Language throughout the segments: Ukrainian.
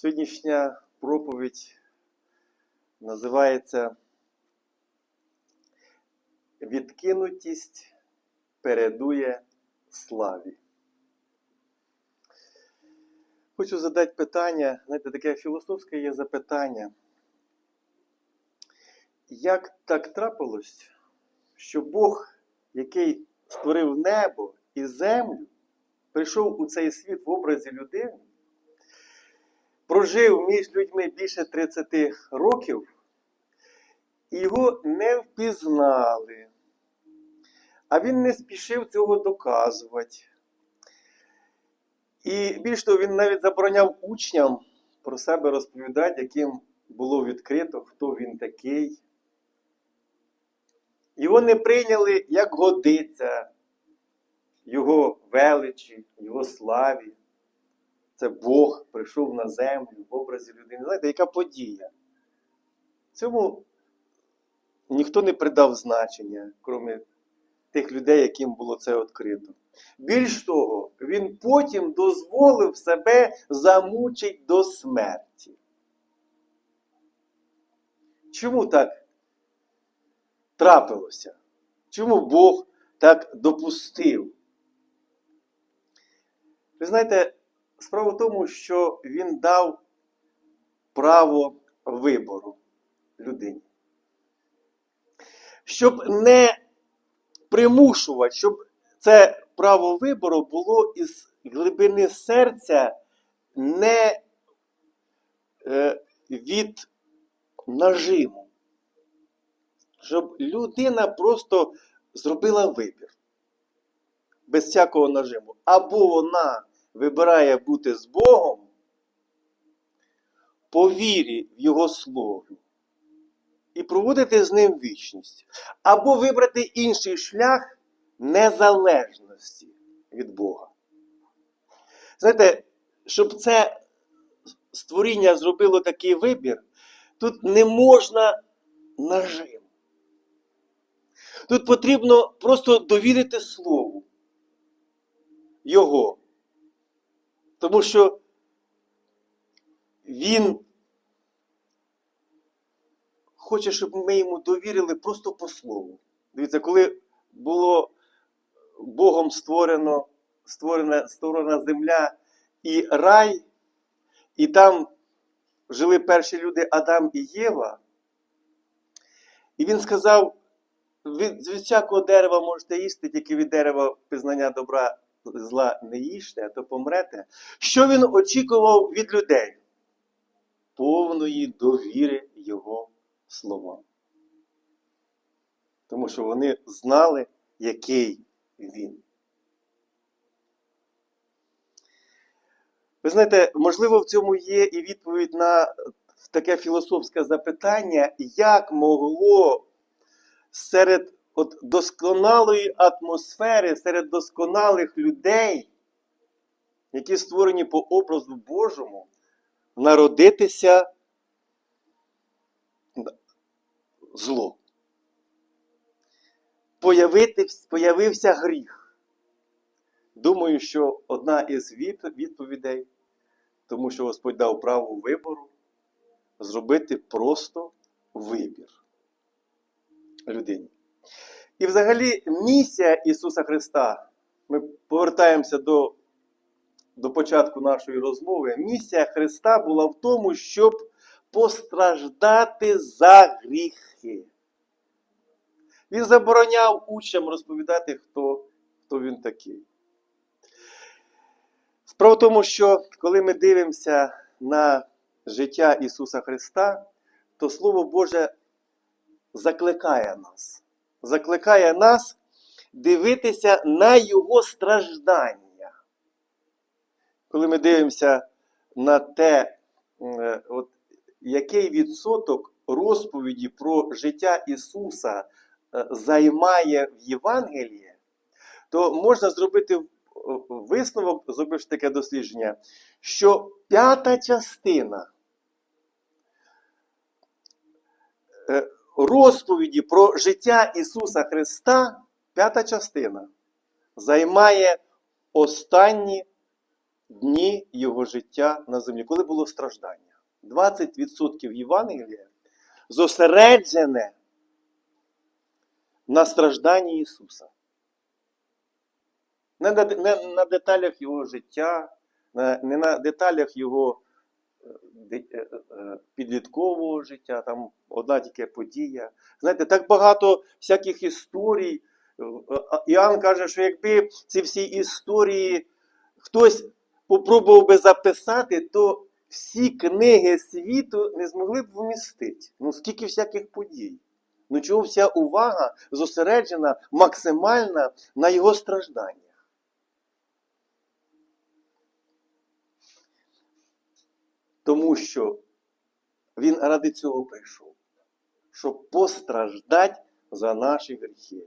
Сьогоднішня проповідь називається Відкинутість передує славі. Хочу задати питання, знаєте, таке філософське є запитання. Як так трапилось, що Бог, який створив небо і землю, прийшов у цей світ в образі людини, прожив між людьми більше 30 років, і його не впізнали. А він не спішив цього доказувати. І більш того, він навіть забороняв учням про себе розповідати, яким було відкрито, хто він такий. Його не прийняли, як годиться, його величі, його славі. Це Бог прийшов на землю в образі людини. Знаєте, яка подія? Цьому ніхто не придав значення, крім тих людей, яким було це відкрито. Більш того, він потім дозволив себе замучити до смерті. Чому так трапилося? Чому Бог так допустив? Ви знаєте, справа в тому, що він дав право вибору людині. Щоб не примушувати, щоб це право вибору було із глибини серця не е, від нажиму. Щоб людина просто зробила вибір без всякого нажиму. Або вона вибирає бути з Богом по вірі в Його Слово і проводити з ним вічність, або вибрати інший шлях незалежності від Бога. Знаєте, щоб це створіння зробило такий вибір, тут не можна нажим. Тут потрібно просто довірити Слову Його. Тому що Він хоче, щоб ми йому довірили просто по слову. Дивіться, коли було Богом створено, створена, створена земля і рай, і там жили перші люди Адам і Єва, і він сказав: від, від всякого дерева можете їсти, тільки від дерева пізнання добра зла не їжте, а то помрете. Що він очікував від людей? Повної довіри його словам. Тому що вони знали, який він. Ви знаєте, можливо, в цьому є і відповідь на таке філософське запитання, як могло серед от досконалої атмосфери, серед досконалих людей, які створені по образу Божому, народитися зло. Появився гріх. Думаю, що одна із відповідей, тому що Господь дав право вибору, зробити просто вибір людині. І взагалі місія Ісуса Христа, ми повертаємося до, до початку нашої розмови. Місія Христа була в тому, щоб постраждати за гріхи. Він забороняв учням розповідати, хто, хто він такий. Справа в тому, що коли ми дивимося на життя Ісуса Христа, то Слово Боже закликає нас. Закликає нас дивитися на Його страждання. Коли ми дивимося на те, от, який відсоток розповіді про життя Ісуса займає в Євангелії, то можна зробити висновок, зробивши таке дослідження, що п'ята частина е, розповіді про життя Ісуса Христа, п'ята частина, займає останні дні його життя на землі, коли було страждання. 20% Євангелія зосереджене на стражданні Ісуса. Не на, деталях Його життя, не на деталях Його підліткового життя, там одна тільки подія. Знаєте, так багато всяких історій. Е, Іоанн каже, що якби ці всі історії хтось попробував би записати, то всі книги світу не змогли б вмістити. Ну, скільки всяких подій. Ну чого вся увага зосереджена максимальна на його стражданнях. Тому що він ради цього прийшов, щоб постраждати за наші гріхи,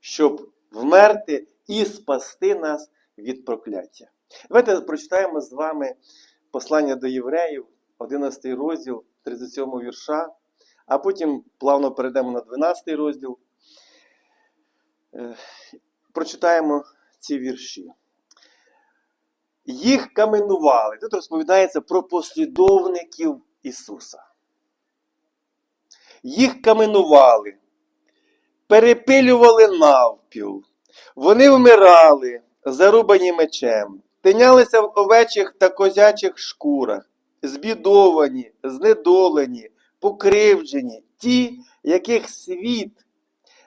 щоб вмерти і спасти нас від прокляття. Давайте прочитаємо з вами послання до євреїв, 11 розділ, 37 вірша, а потім плавно перейдемо на 12 розділ. Е, Прочитаємо ці вірші. Їх каменували. Тут розповідається про послідовників Ісуса. Їх каменували, перепилювали навпіл, вони вмирали, зарубані мечем, тинялися в овечих та козячих шкурах, збідовані, знедолені, покривджені, ті, яких світ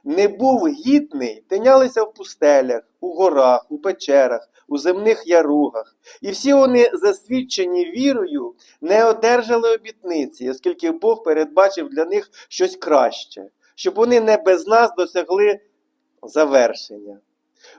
не був гідний, тинялися в пустелях, у горах, у печерах, у земних яругах. І всі вони, засвідчені вірою, не одержали обітниці, оскільки Бог передбачив для них щось краще, щоб вони не без нас досягли завершення.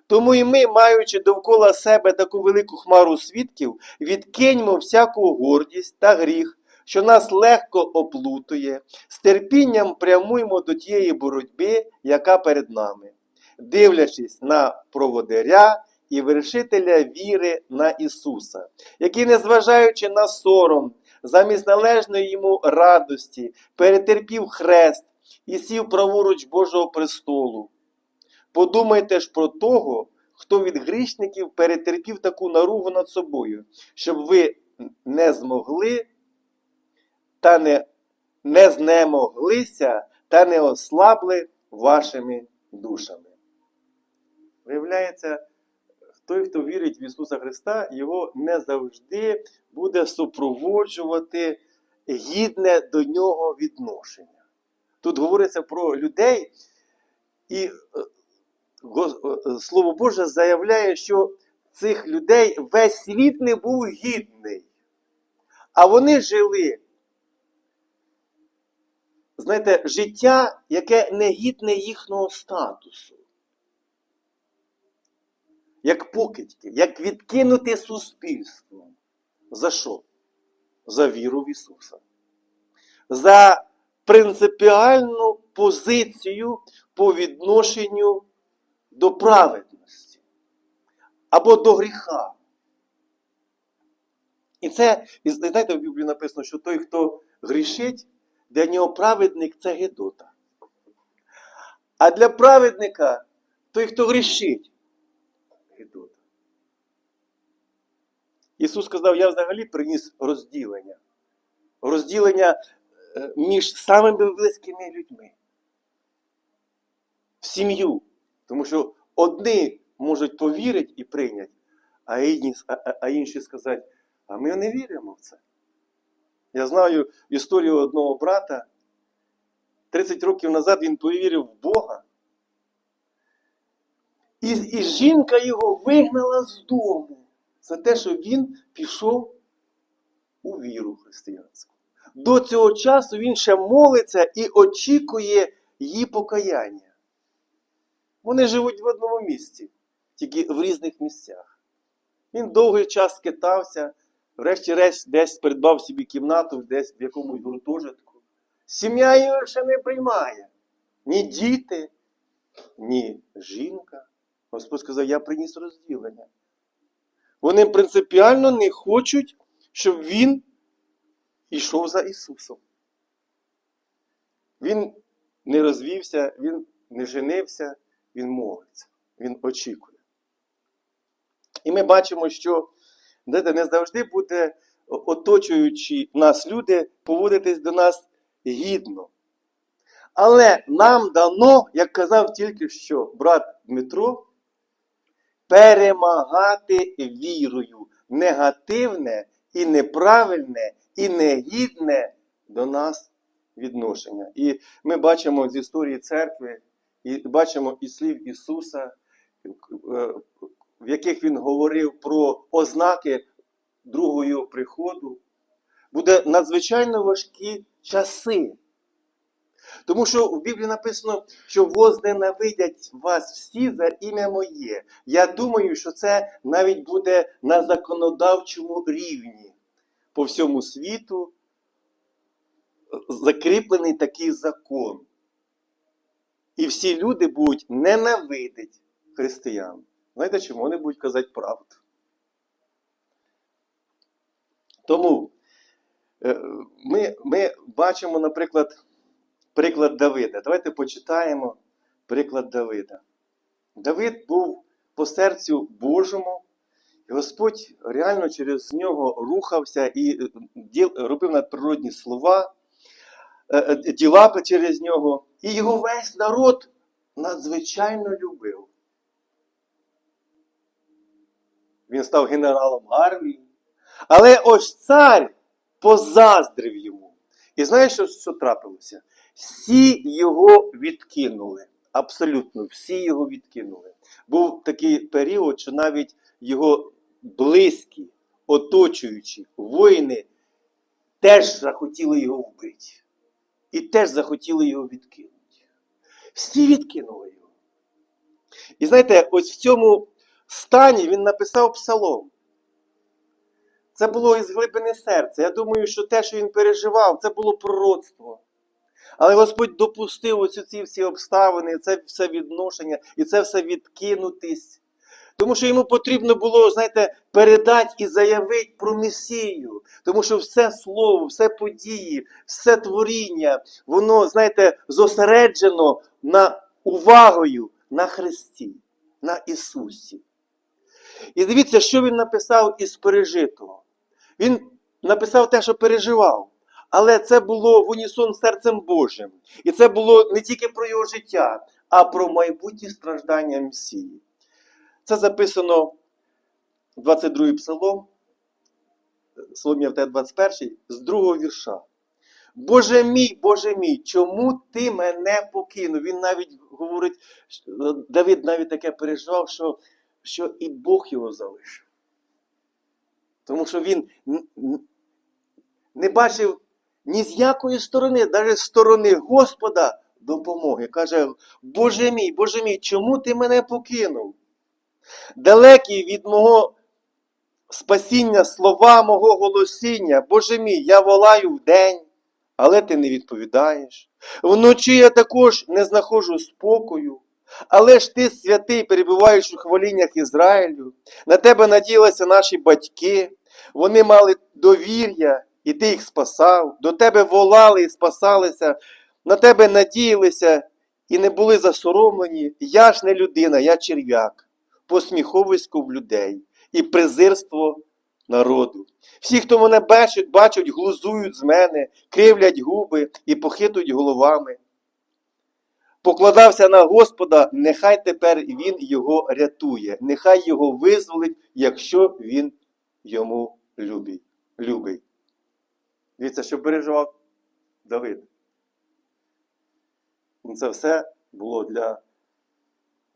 Тому і ми, маючи довкола себе таку велику хмару свідків, відкиньмо всяку гордість та гріх, що нас легко оплутує, з терпінням прямуємо до тієї боротьби, яка перед нами, дивлячись на проводиря і вершителя віри на Ісуса, який, незважаючи на сором, замість належної йому радості, перетерпів хрест і сів праворуч Божого престолу. Подумайте ж про того, хто від грішників перетерпів таку наругу над собою, щоб ви не змогли та не, не знемоглися та не ослабли вашими душами. Виявляється, той, хто вірить в Ісуса Христа, його не завжди буде супроводжувати гідне до нього відношення. Тут говориться про людей, і е, е, Слово Боже заявляє, що цих людей весь світ не був гідний. А вони жили, знаєте, життя, яке не гідне їхнього статусу. Як покидьки, як відкинуте суспільство. За що? За віру в Ісуса. За принципіальну позицію по відношенню до праведності або до гріха. І це, і знаєте, в Біблії написано, що той, хто грішить, для нього праведник це гидота. А для праведника той, хто грішить, Ісус сказав, я взагалі приніс розділення. Розділення е, між самими близькими людьми. В сім'ю. Тому що одні можуть повірити і прийняти, а інші, сказати, а ми не віримо в це. Я знаю історію одного брата. 30 років назад він повірив в Бога. І, і жінка його вигнала з дому за те, що він пішов у віру християнську. До цього часу він ще молиться і очікує її покаяння. Вони живуть в одному місці, тільки в різних місцях. Він довгий час скитався, врешті-решт десь придбав собі кімнату, десь в якомусь гуртожитку. Сім'я його ще не приймає. Ні діти, ні жінка. Господь сказав, я приніс розділення. Вони принципіально не хочуть, щоб він йшов за Ісусом. Він не розвівся, він не женився, він молиться, він очікує. І ми бачимо, що знаєте, не завжди буде оточуючи нас люди поводитись до нас гідно. Але нам дано, як казав тільки що брат Дмитро, перемагати вірою негативне і неправильне, і негідне до нас відношення. І ми бачимо з історії церкви, і бачимо із слів Ісуса, е, в яких Він говорив про ознаки другого приходу. Буде надзвичайно важкі часи. Тому що в Біблії написано, що возненавидять вас всі за ім'я моє. Я думаю, що це навіть буде на законодавчому рівні по всьому світу закріплений такий закон. І всі люди будуть ненавидити християн. Знаєте чому? Вони будуть казати правду. Тому е, ми, ми бачимо, наприклад, приклад Давида. Давайте почитаємо приклад Давида. Давид був по серцю Божому, і Господь реально через нього рухався і е, робив надприродні слова, е, е, діла через нього. І його весь народ надзвичайно любив. Він став генералом армії. Але ось цар позаздрив йому. І знаєш, що, що трапилося? Всі його відкинули. Абсолютно всі його відкинули. Був такий період, що навіть його близькі, оточуючі воїни теж захотіли його вбити. І теж захотіли його відкинути. Всі відкинули його. І знаєте, ось в цьому стані він написав псалом. Це було із глибини серця. Я думаю, що те, що він переживав, це було пророцтво. Але Господь допустив оці ці всі обставини, це все відношення, і це все відкинутись. Тому що йому потрібно було, знаєте, передати і заявити про Месію. Тому що все слово, все події, все творіння, воно, знаєте, зосереджено на увагою на Христі, на Ісусі. І дивіться, що він написав із пережитого. Він написав те, що переживав. Але це було в унісон серцем Божим. І це було не тільки про його життя, а про майбутні страждання Месії. Це записано в 22 псалом, Соломія 21, з другого вірша. Боже мій, Боже мій, чому ти мене покинув? Він навіть говорить, Давид навіть таке переживав, що, що і Бог його залишив. Тому що він не бачив ні з якої сторони, навіть з сторони Господа допомоги. Каже, Боже мій, Боже мій, чому ти мене покинув? Далекий від мого спасіння слова мого голосіння, Боже мій, я волаю вдень, але ти не відповідаєш. Вночі я також не знаходжу спокою. Але ж ти святий, перебуваєш у хваліннях Ізраїлю. На тебе надіялися наші батьки. Вони мали довір'я, і ти їх спасав. До тебе волали і спасалися, на тебе надіялися і не були засоромлені. Я ж не людина, я черв'як, посміховисько в людей і презирство народу. Всі, хто мене бачать, бачать, глузують з мене, кривлять губи і похитують головами. Покладався на Господа, нехай тепер Він його рятує, нехай його визволить, якщо він йому любить. Дивіться, що переживав Давид. Ну, Це все було для,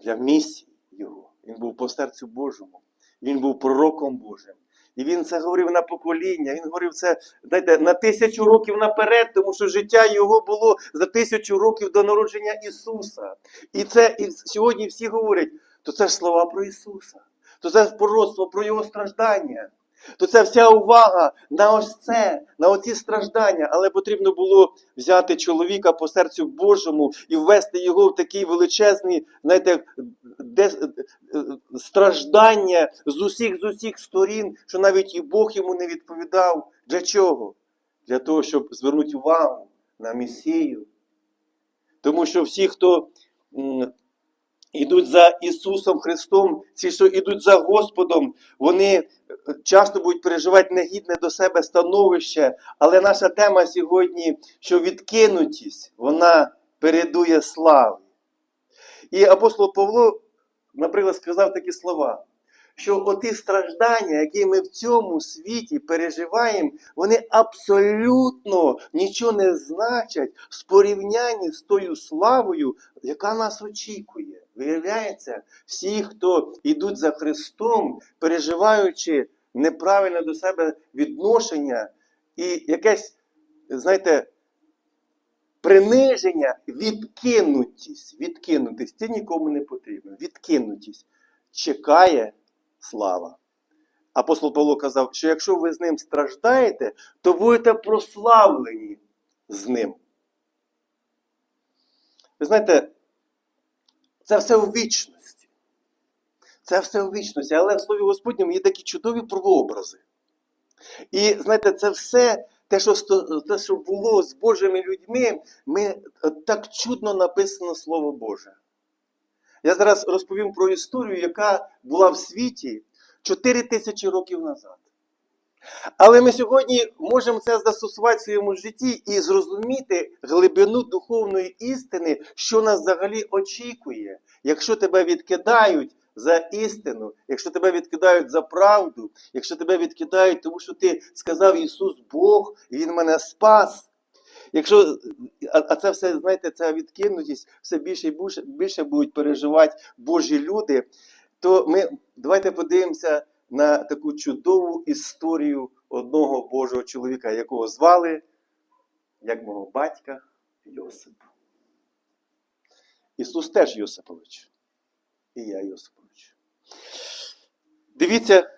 для місії його. Він був по серцю Божому. Він був пророком Божим. І він це говорив на покоління, він говорив це знаєте, на тисячу років наперед, тому що життя його було за тисячу років до народження Ісуса. І це і сьогодні всі говорять, то це ж слова про Ісуса, то це ж пророцтво про Його страждання. То це вся увага на ось це, на оці страждання, але потрібно було взяти чоловіка по серцю Божому і ввести його в такий величезний, знаєте, де, е, страждання з усіх з усіх сторін, що навіть і Бог йому не відповідав. Для чого? Для того, щоб звернути увагу на Месію. Тому що всі, хто м, йдуть за Ісусом Христом, ці, що йдуть за Господом, вони е, часто будуть переживати негідне до себе становище. Але наша тема сьогодні, що відкинутість, вона передує славі. І апостол Павло, наприклад, сказав такі слова, що оті страждання, які ми в цьому світі переживаємо, вони абсолютно нічого не значать в порівнянні з тою славою, яка нас очікує. Виявляється, всі, хто йдуть за Христом, переживаючи неправильне до себе відношення і якесь, знаєте, приниження, відкинутість, відкинутість, ти нікому не потрібен. Відкинутість чекає слава. Апостол Павло казав, що якщо ви з ним страждаєте, то будете прославлені з ним. Ви знаєте, це все у вічності. Це все у вічності, але в Слові Господньому є такі чудові прообрази. І знаєте, це все те, що, те, що було з Божими людьми, ми е, так чудно написано Слово Боже. Я зараз розповім про історію, яка була в світі 4 тисячі років назад. Але ми сьогодні можемо це застосувати в своєму житті і зрозуміти глибину духовної істини, що нас взагалі очікує, якщо тебе відкидають за істину, якщо тебе відкидають за правду, якщо тебе відкидають, тому що ти сказав Ісус Бог, і Він мене спас. Якщо, а, а це все, знаєте, ця відкинутість все більше і більше, більше будуть переживати Божі люди, то ми давайте подивимося на таку чудову історію одного Божого чоловіка, якого звали, як мого батька, Йосип. Ісус теж Йосипович. І я Йосипович. Дивіться,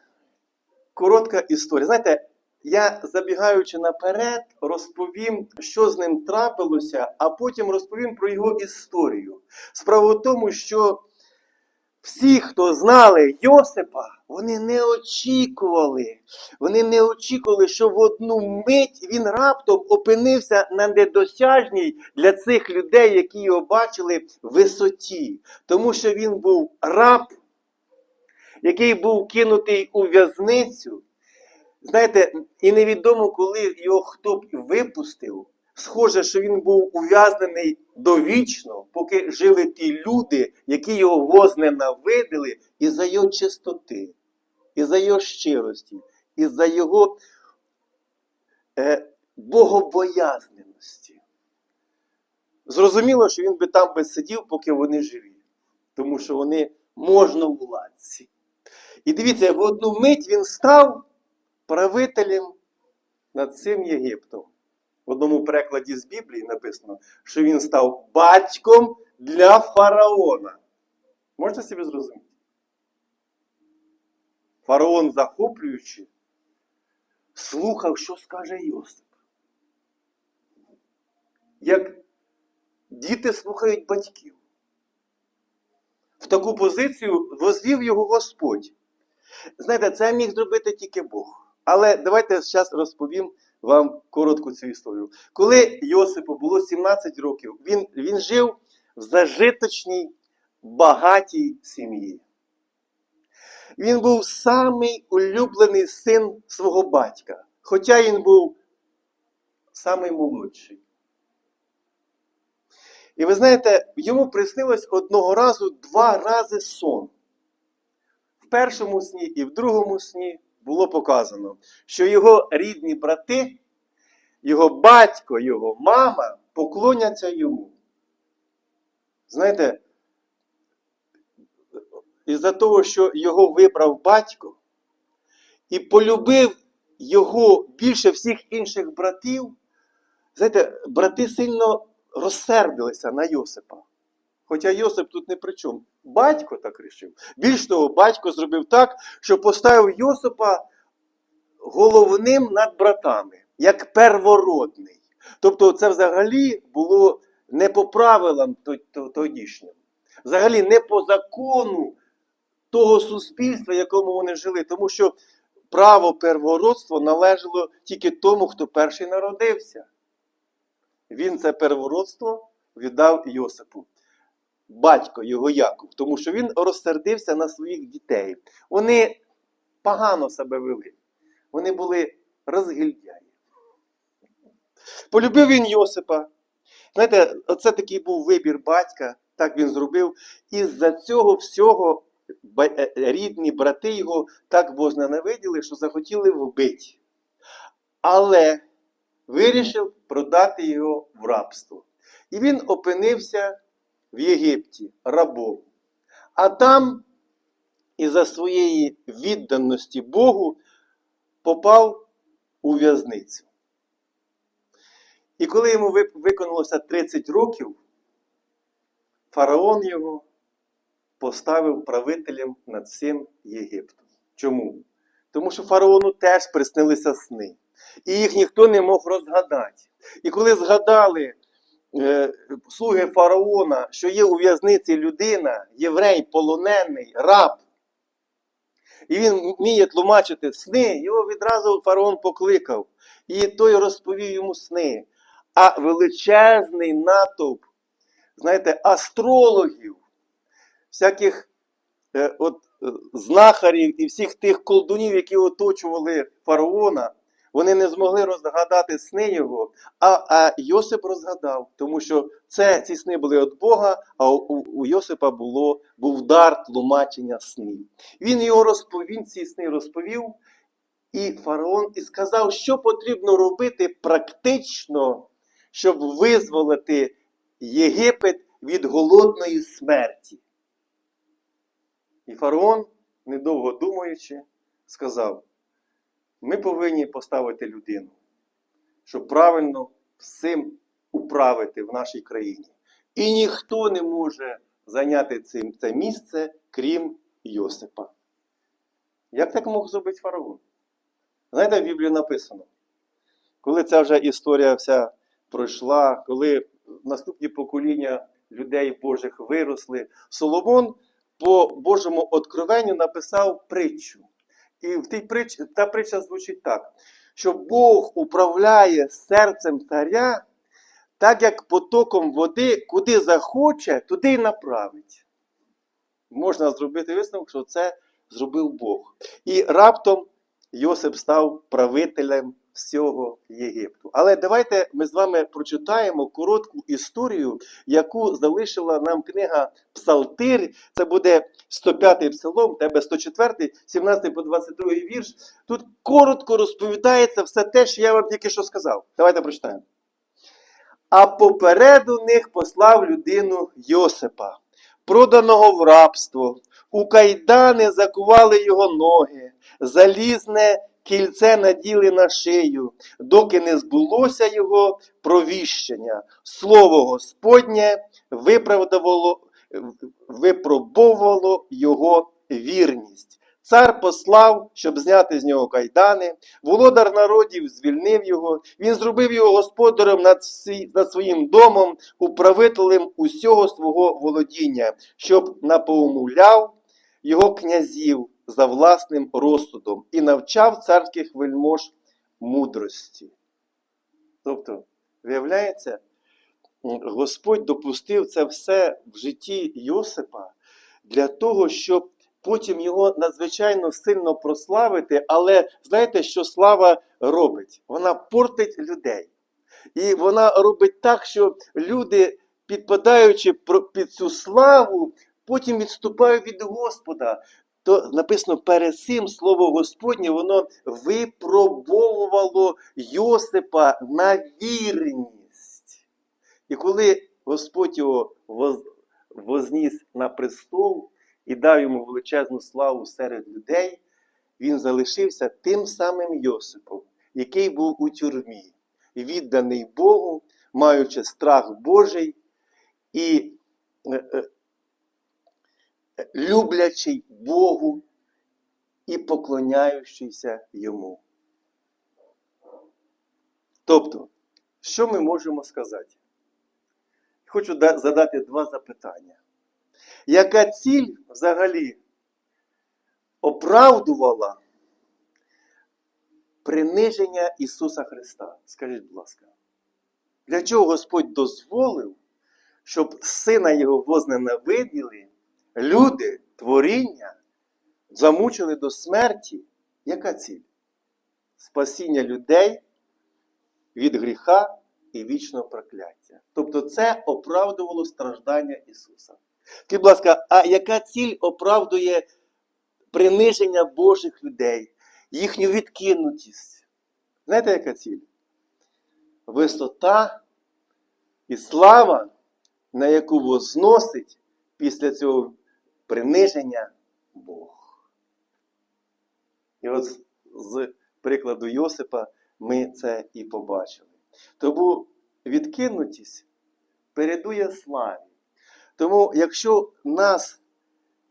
коротка історія. Знаєте, я, забігаючи наперед, розповім, що з ним трапилося, а потім розповім про його історію. Справа в тому, що всі, хто знали Йосипа, вони не очікували. Вони не очікували, що в одну мить він раптом опинився на недосяжній для цих людей, які його бачили, висоті. Тому що він був раб, який був кинутий у в'язницю. Знаєте, і невідомо, коли його хто б випустив. Схоже, що він був ув'язнений довічно, поки жили ті люди, які його возненавидили і за його чистоти, і за його щирості, і за його е, богобоязненості. Зрозуміло, що він би там би сидів, поки вони живі, тому що вони можновладці. І дивіться, в одну мить він став правителем над цим Єгиптом. В одному перекладі з Біблії написано, що він став батьком для фараона. Можете собі зрозуміти? Фараон, захоплюючи, слухав, що скаже Йосип. Як діти слухають батьків. В таку позицію возвів його Господь. Знаєте, це міг зробити тільки Бог. Але давайте зараз розповім вам коротку цю історію. Коли Йосипу було 17 років, він, він жив в зажиточній, багатій сім'ї. Він був самий улюблений син свого батька, хоча він був самий молодший. І ви знаєте, йому приснилось одного разу два рази сон. В першому сні і в другому сні було показано, що його рідні брати, його батько, його мама поклоняться йому. Знаєте, із-за того, що його вибрав батько і полюбив його більше всіх інших братів, знаєте, брати сильно розсердилися на Йосипа. Хоча Йосип тут не при чому. Батько так рішив. Більш того, батько зробив так, що поставив Йосипа головним над братами, як первородний. Тобто, це взагалі було не по правилам то- то- тодішнім. Взагалі не по закону того суспільства, в якому вони жили. Тому що право первородства належало тільки тому, хто перший народився. Він це первородство віддав Йосипу. Батько його Яков, тому що він розсердився на своїх дітей. Вони погано себе вели. Вони були розгильдяї. Полюбив він Йосипа. Знаєте, оце такий був вибір батька, так він зробив. І з-за цього всього е, рідні брати його так возненавиділи, що захотіли вбити. Але вирішив продати його в рабство. І він опинився в Єгипті рабом. А там, із-за своєї відданості Богу, попав у в'язницю. І коли йому ви- виконалося 30 років, фараон його поставив правителем над всім Єгиптом. Чому? Тому що фараону теж приснилися сни. І їх ніхто не мог розгадати. І коли згадали слуги фараона, що є у в'язниці людина, єврей, полонений, раб, і він вміє тлумачити сни, його відразу фараон покликав. І той розповів йому сни. А величезний натовп, знаєте, астрологів, всяких е, от, е, знахарів і всіх тих колдунів, які оточували фараона, вони не змогли розгадати сни його, а, а Йосип розгадав, тому що це, ці сни були від Бога, а у, у Йосипа було, був дар тлумачення снів. Він його розповів, він ці сни розповів, і фараон і сказав, що потрібно робити практично, щоб визволити Єгипет від голодної смерті. І фараон, недовго думаючи, сказав: ми повинні поставити людину, щоб правильно всім управити в нашій країні. І ніхто не може зайняти цим, це місце, крім Йосипа. Як так мог зробити фараон? Знаєте, в Біблії написано, коли ця вже історія вся пройшла, коли наступні покоління людей Божих виросли, Соломон по Божому откровенню написав притчу. І в тій притч, та притча звучить так, що Бог управляє серцем царя, так як потоком води, куди захоче, туди й направить. Можна зробити висновок, що це зробив Бог. І раптом Йосип став правителем всього Єгипту. Але давайте ми з вами прочитаємо коротку історію, яку залишила нам книга Псалтир. Це буде 105-й псалом, тебе 104, 17 по 22 вірш. Тут коротко розповідається все те, що я вам тільки що сказав. Давайте прочитаємо. А попереду них послав людину Йосипа, проданого в рабство. У кайдани закували його ноги, залізне кільце наділи на шию, доки не збулося його провіщення. Слово Господнє виправдувало, випробовувало його вірність. Цар послав, щоб зняти з нього кайдани. Володар народів звільнив його. Він зробив його господарем над, всі- над своїм домом, управителем усього свого володіння, щоб напоумовляв його князів за власним розсудом і навчав царських вельмож мудрості. Тобто, виявляється, Господь допустив це все в житті Йосипа для того, щоб потім його надзвичайно сильно прославити. Але знаєте, що слава робить? Вона портить людей. І вона робить так, що люди, підпадаючи під цю славу, потім відступають від Господа. То написано перед цим слово Господнє, воно випробовувало Йосипа на вірність. І коли Господь його воз- возніс на престол і дав йому величезну славу серед людей, він залишився тим самим Йосипом, який був у тюрмі, відданий Богу, маючи страх Божий і е, е, люблячий Богу і поклоняючийся йому. Тобто, що ми можемо сказати? Хочу задати два запитання. Яка ціль взагалі оправдувала приниження Ісуса Христа? Скажіть, будь ласка, для чого Господь дозволив, щоб сина його возненавиділи, люди, творіння, замучили до смерті. Яка ціль? Спасіння людей від гріха і вічного прокляття. Тобто це оправдувало страждання Ісуса. Скажіть, будь ласка, а яка ціль оправдує приниження Божих людей, їхню відкинутість? Знаєте, яка ціль? Висота і слава, на яку возносить після цього приниження Бог. І от з- прикладу Йосипа ми це і побачили. Тому відкинутість передує славі. Тому, якщо нас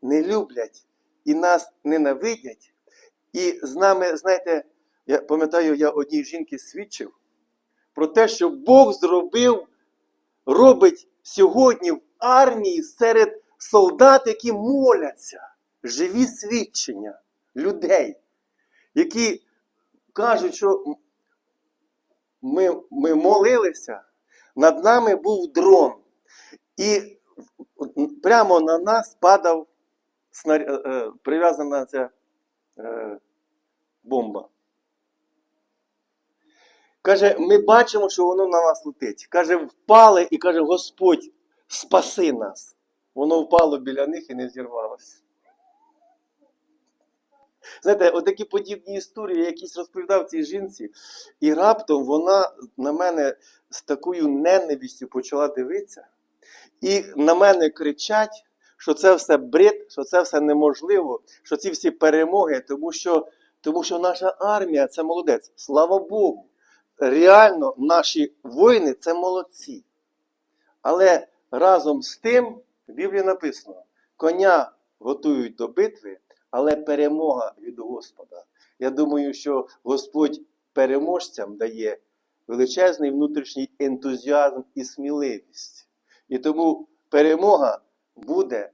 не люблять і нас ненавидять, і з нами, знаєте, я пам'ятаю, я одній жінки свідчив про те, що Бог зробив, робить сьогодні в армії серед солдат, які моляться, живі свідчення людей, які кажуть, що ми, ми молилися, над нами був дрон, і прямо на нас падав е, е, прив'язана ця е, бомба. Каже, ми бачимо, що воно на нас летить. Каже, впали і каже, Господь, спаси нас. Воно впало біля них і не зірвалося. Знаєте, отакі подібні історії, я якісь розповідав цій жінці, і раптом вона на мене з такою ненавистю почала дивитися, і на мене кричать, що це все бред, що це все неможливо, що ці всі перемоги, тому що, тому що наша армія це молодець. Слава Богу. Реально наші воїни це молодці. Але разом з тим в Біблії написано: коня готують до битви, але перемога від Господа. Я думаю, що Господь переможцям дає величезний внутрішній ентузіазм і сміливість. І тому перемога буде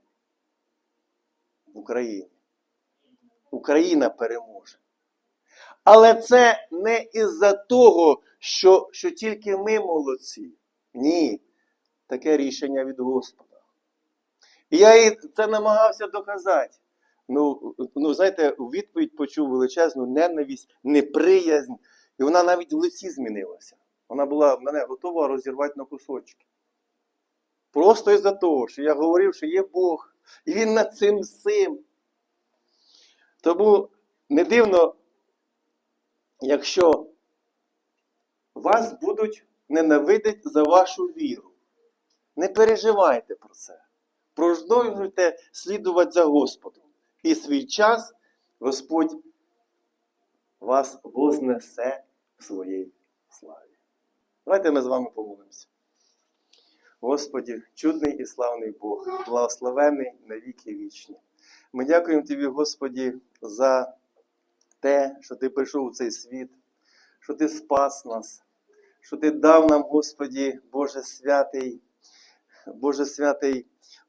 в Україні. Україна переможе. Але це не із-за того, що, що тільки ми молодці. Ні, таке рішення від Господа. І я їй це намагався доказати. Ну, ну, знаєте, у відповідь почув величезну ненависть, неприязнь, і вона навіть в лиці змінилася. Вона була мене готова розірвати на кусочки. Просто із-за того, що я говорив, що є Бог, і Він над цим всім. Тому не дивно, якщо вас будуть ненавидити за вашу віру. Не переживайте про це. Продовжуйте слідувати за Господом. І свій час Господь вас вознесе в своїй славі. Давайте ми з вами помолимося. Господі, чудний і славний Бог, благословений на віки вічні. Ми дякуємо Тобі, Господі, за те, що Ти прийшов у цей світ, що Ти спас нас, що Ти дав нам, Господі, Боже святий, Боже святий,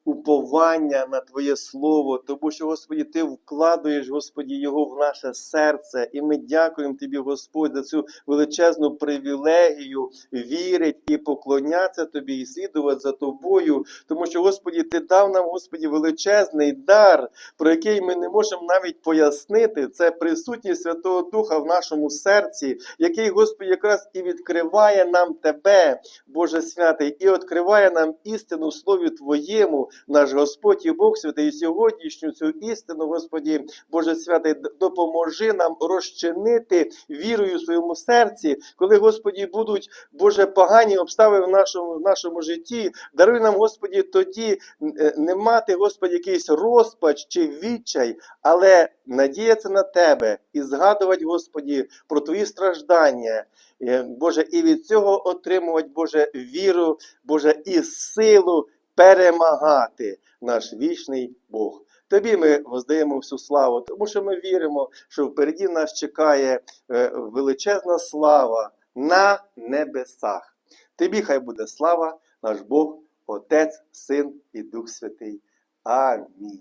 уповання на Твоє Слово, тому що, Господі, Ти вкладуєш, Господі, його в наше серце. І ми дякуємо Тобі, Господь, за цю величезну привілегію вірить і поклонятися Тобі, і слідувати за Тобою. Тому що, Господі, Ти дав нам, Господі, величезний дар, про який ми не можемо навіть пояснити. Це присутність Святого Духа в нашому серці, який, Господи, якраз і відкриває нам Тебе, Боже святий, і відкриває нам істину Слові Твоєму, наш Господь і Бог святий, сьогоднішню цю істину, Господі, Боже святий, допоможи нам розчинити вірою в своєму серці, коли, Господі, будуть, Боже, погані обставини в нашому, в нашому житті. Даруй нам, Господі, тоді е, не мати, Господі, якийсь розпач чи відчай, але надіятися на Тебе і згадувати, Господі, про Твої страждання. Е, Боже, і від цього отримувати, Боже, віру, Боже, і силу перемагати наш вічний Бог. Тобі ми воздаємо всю славу, тому що ми віримо, що впереді нас чекає е, величезна слава на небесах. Тобі хай буде слава, наш Бог, Отець, Син і Дух Святий. Амінь.